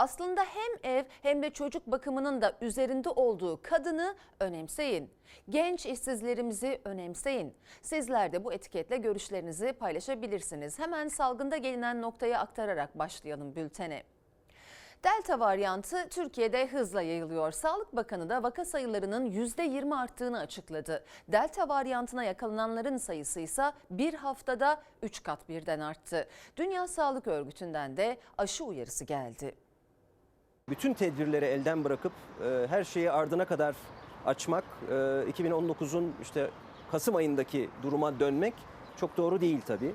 Aslında hem ev hem de çocuk bakımının da üzerinde olduğu kadını önemseyin. Genç işsizlerimizi önemseyin. Sizler de bu etiketle görüşlerinizi paylaşabilirsiniz. Hemen salgında gelinen noktaya aktararak başlayalım bültene. Delta varyantı Türkiye'de hızla yayılıyor. Sağlık Bakanı da vaka sayılarının %20 arttığını açıkladı. Delta varyantına yakalananların sayısı ise bir haftada 3 kat birden arttı. Dünya Sağlık Örgütü'nden de aşı uyarısı geldi. Bütün tedbirleri elden bırakıp e, her şeyi ardına kadar açmak, e, 2019'un işte Kasım ayındaki duruma dönmek çok doğru değil tabii.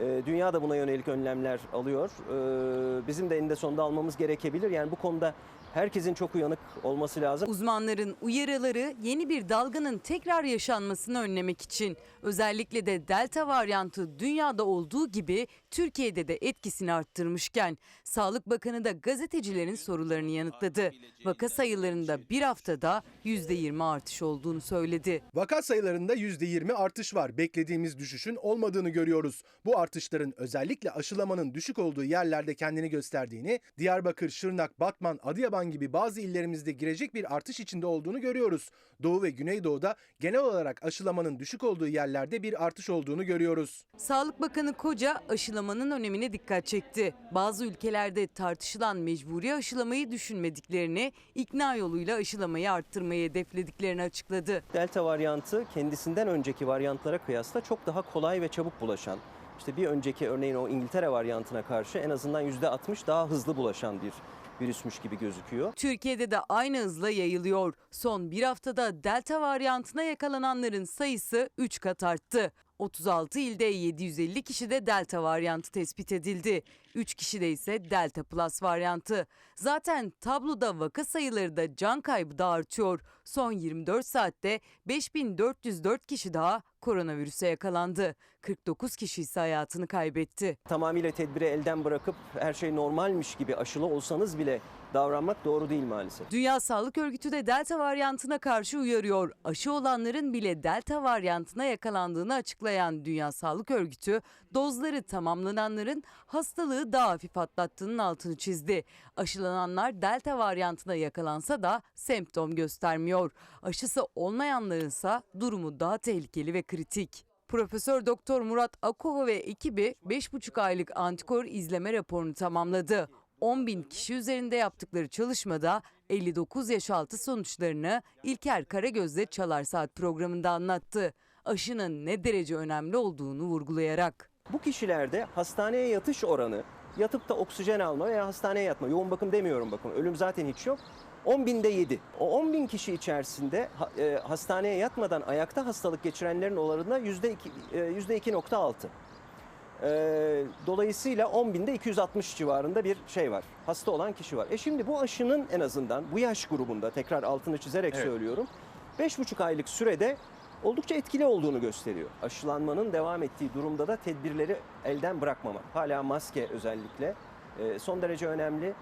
E, dünya da buna yönelik önlemler alıyor. E, bizim de eninde sonunda almamız gerekebilir. Yani bu konuda herkesin çok uyanık olması lazım. Uzmanların uyarıları yeni bir dalganın tekrar yaşanmasını önlemek için. Özellikle de delta varyantı dünyada olduğu gibi Türkiye'de de etkisini arttırmışken Sağlık Bakanı da gazetecilerin sorularını yanıtladı. Vaka sayılarında bir haftada %20 artış olduğunu söyledi. Vaka sayılarında %20 artış var. Beklediğimiz düşüşün olmadığını görüyoruz. Bu artışların özellikle aşılamanın düşük olduğu yerlerde kendini gösterdiğini, Diyarbakır, Şırnak, Batman, Adıyaman gibi bazı illerimizde girecek bir artış içinde olduğunu görüyoruz. Doğu ve Güneydoğu'da genel olarak aşılamanın düşük olduğu yerlerde bir artış olduğunu görüyoruz. Sağlık Bakanı Koca aşılamanın önemine dikkat çekti. Bazı ülkelerde tartışılan mecburi aşılamayı düşünmediklerini, ikna yoluyla aşılamayı arttırmayı hedeflediklerini açıkladı. Delta varyantı kendisinden önceki varyantlara kıyasla çok daha kolay ve çabuk bulaşan, işte bir önceki örneğin o İngiltere varyantına karşı en azından %60 daha hızlı bulaşan bir virüsmüş gibi gözüküyor. Türkiye'de de aynı hızla yayılıyor. Son bir haftada delta varyantına yakalananların sayısı 3 kat arttı. 36 ilde 750 kişide delta varyantı tespit edildi. 3 kişide ise delta plus varyantı. Zaten tabloda vaka sayıları da can kaybı da artıyor. Son 24 saatte 5404 kişi daha koronavirüse yakalandı. 49 kişi ise hayatını kaybetti. Tamamıyla tedbiri elden bırakıp her şey normalmiş gibi aşılı olsanız bile davranmak doğru değil maalesef. Dünya Sağlık Örgütü de delta varyantına karşı uyarıyor. Aşı olanların bile delta varyantına yakalandığını açıklayan Dünya Sağlık Örgütü, dozları tamamlananların hastalığı daha hafif atlattığının altını çizdi. Aşılananlar delta varyantına yakalansa da semptom göstermiyor. Aşısı olmayanlarınsa durumu daha tehlikeli ve kritik. Profesör Doktor Murat Akova ve ekibi 5,5 aylık antikor izleme raporunu tamamladı. 10 bin kişi üzerinde yaptıkları çalışmada 59 yaş altı sonuçlarını İlker Karagöz'le Çalar Saat programında anlattı. Aşının ne derece önemli olduğunu vurgulayarak. Bu kişilerde hastaneye yatış oranı yatıp da oksijen alma veya hastaneye yatma, yoğun bakım demiyorum bakın ölüm zaten hiç yok. 10 binde 7. O 10 bin kişi içerisinde e, hastaneye yatmadan ayakta hastalık geçirenlerin oranında e, yüzde 2.6. E, dolayısıyla 10 binde 260 civarında bir şey var. Hasta olan kişi var. E şimdi bu aşının en azından bu yaş grubunda tekrar altını çizerek söylüyorum. 5,5 aylık sürede oldukça etkili olduğunu gösteriyor. Aşılanmanın devam ettiği durumda da tedbirleri elden bırakmamak. Hala maske özellikle son derece önemli.